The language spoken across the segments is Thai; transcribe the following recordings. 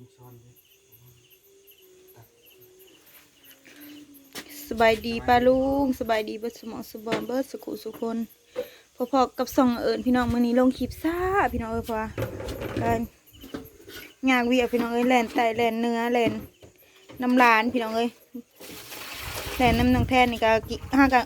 มช้อนด้วยสบายดีป้าลุงสบายดีเบิดสมองสบอนเบิดสุขุสุคนพอๆกับส่องเอิญพี่น้องมื้อนี้ลงคลิปซ่าพี่น้องเอ้ยพราะว่าการงานเวียพี่น้องเอ้ยแลนไตแลนเนื้อแลนน้ำลานพี่น้องเอ้ยแลนน้ำหนังแทนนี่ก็กิห้ากะ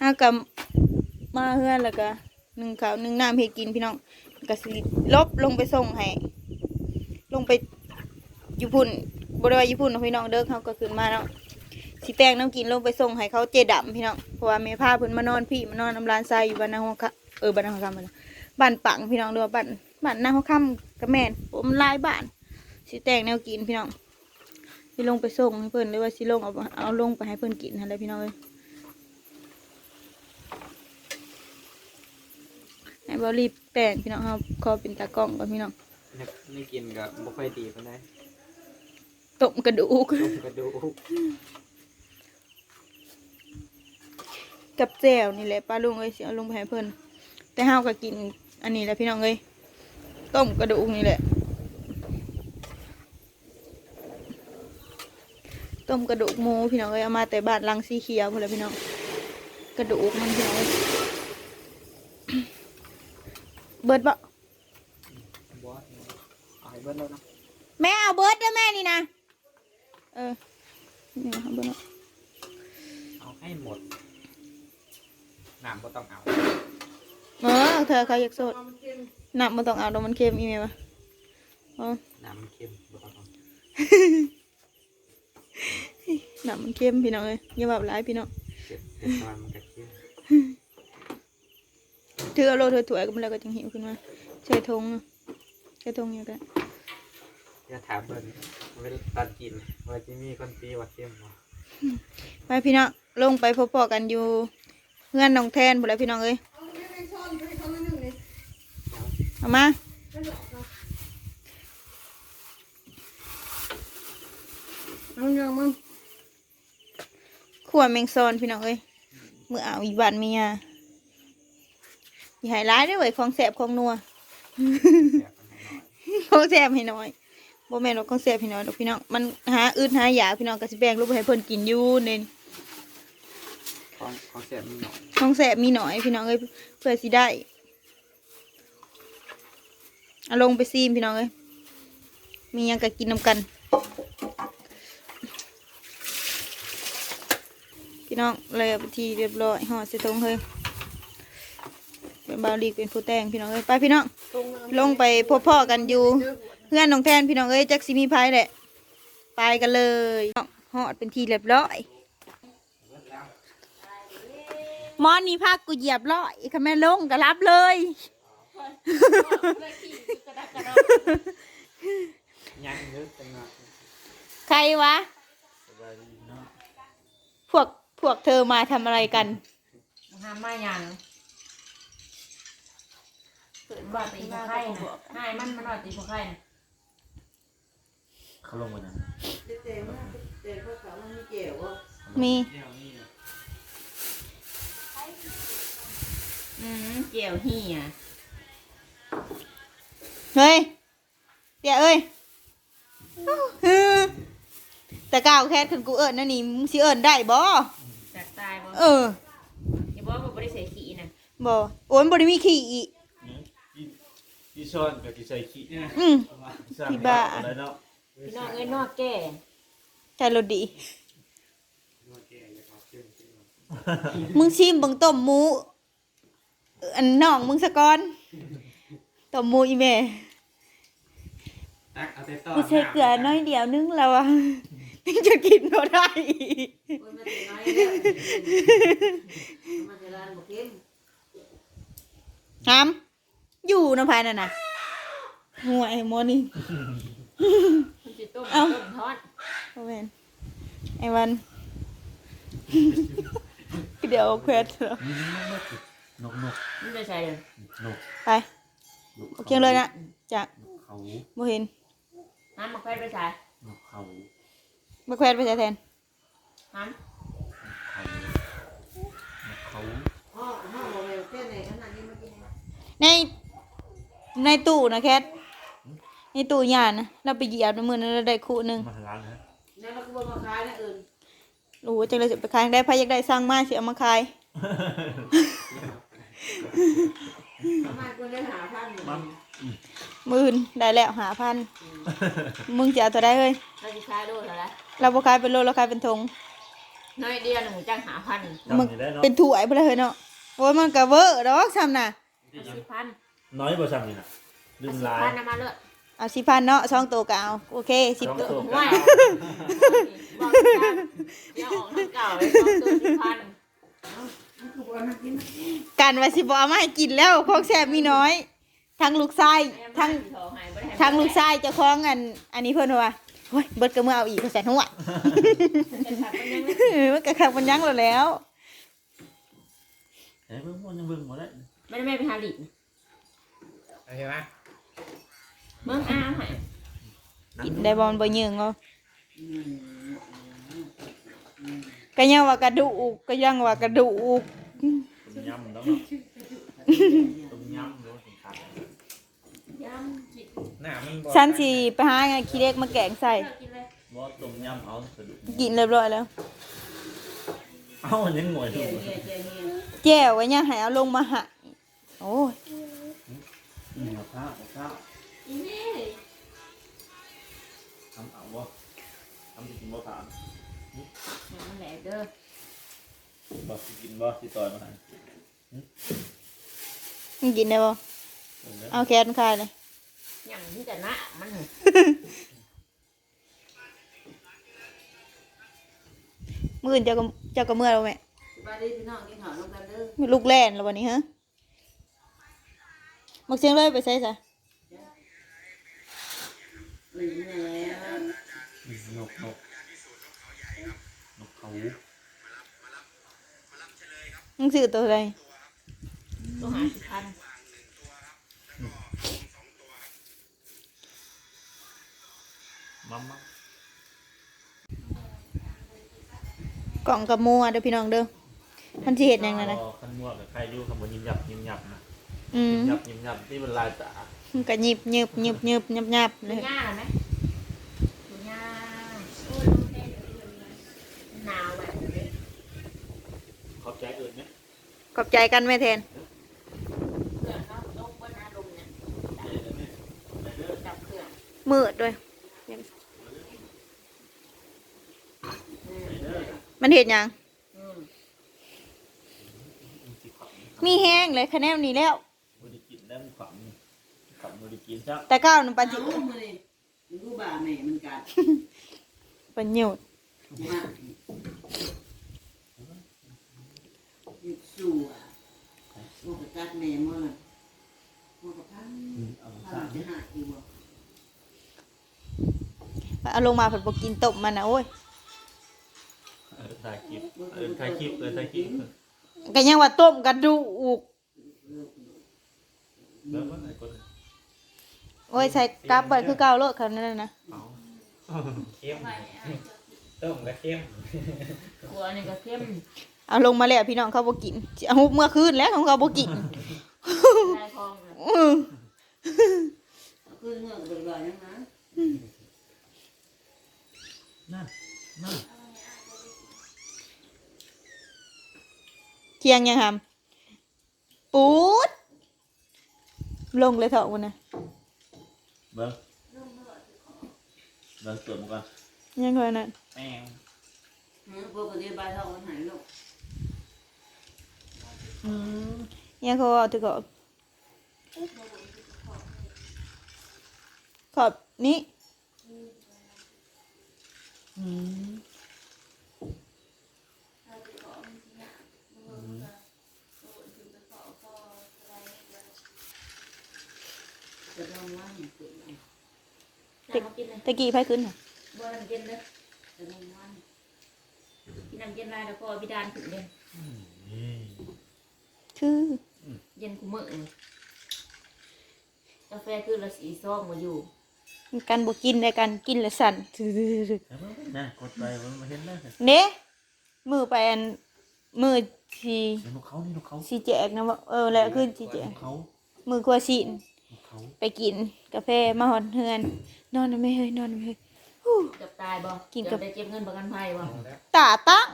ห้ากะมาเฮือนแล้วก็หนึ่งข้าวหนึ่งน้ำให้กินพี่น้องก็สิลบลงไปส่งให้ ลงไปอยู่พุ่นบริวารอยู่พุ่นเนาะพี่น้องเด้อเขาก็ขึ้นมาเนาะสิแตงน้ำกินลงไปส่งให้เขาเจดำพี่น้องเพราะว่าแม่พาเพิ่นมานอนพี่มานอนน้ำร้านทรายอยู่บ้านนาหัวคะเออบ้านนาหัวคำมันบ้านปังพี่น้องเรือว่าบ้านบ้านนาหัวคำกับแม่นผมลายบ้านสิแตงแนวกินพี่น้องสิลงไปส่งให้เพิ่นหรือว่าสิลงเอาเอาลงไปให้เพิ่นกินอะไรพี่น้องเอ้ยให้บรีบแต่งพี่น้องเขาขอเป็นตากล้องก่อนพี่น้อง ไม่กินกับบ่ค่อยดีปานใดต้มกระดูก ต้มกระดูกกับแจ่วนี่แหละป้าลุงเอ้ยสิเอาลงไปให้เพิ่นแต่เฮาก็กิน อันนี้แหละพี่น้องเอ้ยต้มกระดูกนี่แหละ ต้มกระดูกหมูพี่น้องเอ้ยเอามาแต่บ้านลังสีเขียวพุ่นแหละพี่น้องกระดูกมันพี่น้องเอ้ยเบิดบ่บอส เอาให้เบิ้ลแล้วนะแม่เอาเบิดเด้อแม่นี่นะ เออ นี่เอาเบิดเนาะเอาให้หมดน้ำก็ต้องเอา เออเธอเขาอยากสดน้ำมันต้องเอาดอกมันเค็มอีเมลวะอ๋อน้ำมันเค็มบ่ต้องเอาน้ำมันเค็มพี่น้องเอ้ยอย่าแบบร้ายพี่น้องเก็บเก็บตอนมันก็เค็มถือเอาโลเธอถวยกันแล้วก็จังหิวขึ้นมาใส่ทงอะใส่ทงอย่างกัน อย่าถามเบิ้ลเวลาตอนกินว่าจะมีคนตีว่าเค็มบ่ไปพี่น้องลงไปพบๆกันอยู่เพื่อนน้องแทนหมดแล้วพี่น้องเอ้ยเอามาขัวแมงซอนพี่น้องเอ้ยมือเอาอีบานเมียอย่าใหายร้ายเด้วยเว้ยของแสบของนัวแซ่บมันให้น้อยของแสบให้น้อย บ่แม่นว่าของแสบให้น้อยดอกพี่น้องมันหาอืดหายาพี่น้องก็สิแบ่งรูปให้เพิ่นกินอยู่เน่นของของแซ่บมันหน่อยของแสบมีหน่อยพี่น้องเอ้ยเพื่อสิได้เอาลงไปซีมพี่น้องเอ้ยมีหยังก็กินนำกัน พี่น้องเลยเอาไปทีเรียบร้อยห่อใส่ถุงเฮ้ยเป็นบาวลีกเป็นผู้แต่งพี่น้องเอ้ยไปพี่น้องลงไปพบพ่อกันอยู่เพื่อนน้องแทนพี่น้องเอ้ยจักสิมีพายแหละไปกันเลยหอดเป็นทีเรียบร้อยมอนนี่ภาคกูเหยียบร้อยค่ะแม่ลงก็รับเลยยังนึกจังนะใครวะสบายดีเนาะพวกพวกเธอมาทำอะไรกันห้ามมาอย่างเกิดว่าตีพวกไข่นะให้มันมันว่าตีพวกไข่นะ เขาลงมานั้นมีเดี๋ยวนี้อืมเกี่ยวเหี่ยเฮ้ยเดี๋ยวเอ้ยฮึแต่ก้าวแค่ถึงกูเอิญนั่นนี่มึงสิเอิญได้บ่จัดตายบ่เอออย่าบอกว่าบ่ได้ใส่ขี้นะบ่โอ้ยบ่ได้มีขี้อีกพี่ช้อนกับพี่ใส่ขี้เนี่ยอืมสร้างพี่บ้าอะไรเนาะ พี่น้องเอ้ยนอกแก่ใจรสดี มึงชิมเบังต้มหมู อันน้องมึงสะก่อนต้มหมูอีแม่ตักเอาแต่ต้อนกูใช้เกลือน้อยเดียวนึงแล้วอะมึงจะกินบ่ได้อีกหามอยู่นะพายนั่นน่ะหัวไอ้หมอนี่มันสิ ต้มเอ้าต้มทอดโอเวนไอ้วันเดี๋ยวเอาเควสเหรอนกนกมันจะใส่เลยนกไปโอเคเลยนะจากเขาบ่เห็นน้ำมะแขวนไปใส่นกเขามาแควนไปใช้แทนน้เขานกเขาในในตู้นะแคท นี่ตู้ยานะเราไปเหยียบในมือนั้นเราได้คู่หนึ่งมาร้านนะนั่นเราก็บ่มาขายนะเอิญโอ้โหจังเลยจะไปขายได้พายอยากได้สร้างมาสิเอามาขายประมาณคนได้หาพันมันหมื่นได้แล้วหาพันมึงจะเอาตัวได้เฮ้ยเราจะขายโดนแล้วเราบ่ขายเป็นโลเราขายเป็นธงน้อยเดียวหนูจ้างหาพันมึงจำนี่ได้เนาะเป็นถ้วยไปเลยเนาะโอ้ยมันก็เวอร์ดอกซ้ำน่ะสิบพันน้อยบ่ซ้ำนี่น่ะลืมสิบลายพันนะมาเลย เอาสิพันเนาะสองตัวก็เอาโอเคสิบสองตัวตัวว่าบอกกันเดี๋ยวออกทางเก่าเลยต้องตัวสิบพันกันว่าสิบ่เอามาให้กินแล้วของแซ่บมีน้อย ทั้งลูกชายทั้งทั้งลูกชายเจ้าของอัน อันนี้เพิ่นว่าโอ้ยเบิดก็มือเอาอีกก็แสนหัว มันก็ขับมันยั้งเราแล้ว เอ้ยเบิ่งมันยังเบิ่งบ่ได้ไม่ได้ไม่ไปหาหลีกโอเคไหม เมืองอาหายกินได้บอลบ่ยิงเอาก็ยังว่ากระดูกก็ยังว่ากระดูกต้มยำแล้วเนาะต้มยำเนาะสิขาดย่ำกินหน้ามันบ่ฉันสิไปหาไงขี้เล็กมาแกงใส่กินเลยบ่ต้มยำเอากระดูกกินเรียบร้อยแล้วเอ้ามันยังงวยอยู่แจ้วไว้เนี่ยให้เอาลงมาหะโอ้ย อืมเอาข้าวเอาข้าว อีนี่ทำเอาบ่ทำสิกินบ่ถามมันแหลกเด้อบ่สิกินบ่สิต่อยมาให้มึงกินได้บ่เบิ่งเด้อเอาแคทคายเลยอย่างที่แต่หน้ามันมื้ออื่นเจ้าก็เจ้าก็เมื่อแล้วแม่บ้านนี้พี่น้องกินข้าวร่วมกันเด้อมีลูกแล่นแล้ววันนี้ฮะมักเสียงเลยไปใส่ซะ หรือแหน่นกนกนกเขามึงซื้อตัวอะไรต้องหาสิบพันมัมมัมกล่องกับมัวเด้อพี่น้องเด้อมันสิเฮ็ดหยังนั่นน่ะอ๋อคันมั่วกับใครอยู่คำบ่ยิ้มหยับยิ้มหยับนะ อืมยิ้มหยับยิ้มหยับที่มันลายตามันก็หยิบหยิบหยิบหยิบหยับหยับเลดูยหญ้าไหมดูหญ้าหนาวแบบนี้ขอบใจอื่นไหมขอบใจกันแม่แทน เพื่อนเขาตกบนอารมณ์เนี่ยจับเพื่อนมืดด้วย อืมมันเฮ็ดหยัง อืมสิขับมีแห้งเลยคะแนนนี้แล้ว บ่ได้กินแล้วมันขับขับบ่ได้ กินจ้ะแต่ก้าวมันปันสิเอามาเลยดูบ่าแม่มันกัดปันอยู่มาหยุดสู่อะมันก็กัดแม่เมื่อมันก็พันเอาพัสานมจะหายอีกบ่เอาลงมาผัดบกินตบมันนะโอ้ยเออถ่ายคลิปเออถ่ายคลิปเออถ่ายคลิปก็ยังว่าต้มกระดูก แล้วก็ไหนคน โอ้ยใส่กลับไปคือเก่าโลดเขานั่นน่ะนะเอาเข้มต้มก็เข้มกลัวนี่ก็เข้มเอาลงมาแล้วพี่น้องเขาบ่กินสิเอาเมื่อคืนแล้วของเขาบ่กินลายทองน่ะอื้อคือเมื่อก็บ่อยๆนะนะนั่นนั่นเที่ยงยังหำปูดลงเลยเถอะวันน่ะ เบิ้งเบิ้งตรวจมาก่อนยังเคยนั่นแม่งเมื่อปกติบ่ายเท่ากันหายลูกอืมยังเขาเอาถือขอบขอบนี้อืม จะต้องว่างเกิดอะไรน้ำมากินเลยตะกี้ไผขึ้นน่ะบ่น้ำกินเลยจะต้องว่างกินน้ำเย็นลายแล้วก็พิดานถึงเย็นนี่คือเย็นกูมื้อเลยกาแฟคือละสีซองมาอยู่กันบ่กินได้กันกินแล้วสั่นแล้วเบิ่งนะกดไปมันมาเห็นแล้วเด้มือไปอันมือสีเห็นนกเขานี่นกเขาสีแจกนะว่าเออแล้วขึ้นสีแจนกกเขามือครัวสีนน เขาไปกินกาแฟมาหอนเฮือน นอนไม่เฮ้ยนอนไม่เฮ้ยฮู้ เกับตายบ่กินกับเดี๋ยวได้เก็บเงินประกันภัยบ่เอาแล้วตาตั้ง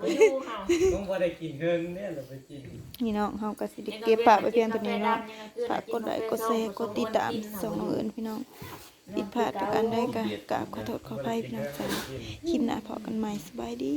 บ่อยู่เฮาต้องบ่ได้กินเฮิงเนี่ยเราไปกินนี่น้องเฮาก็สิได้เก็บปากไปเพียงเท่านี้เนาะฝากกดไลค์กดแชร์กดติดตามส่องน้องเอิญพี่น้องผิดพลาดประการใดก็กราบขอโทษขออภัยพี่น้องจ้าคลิปหน้าพบกันใหม่สบายดี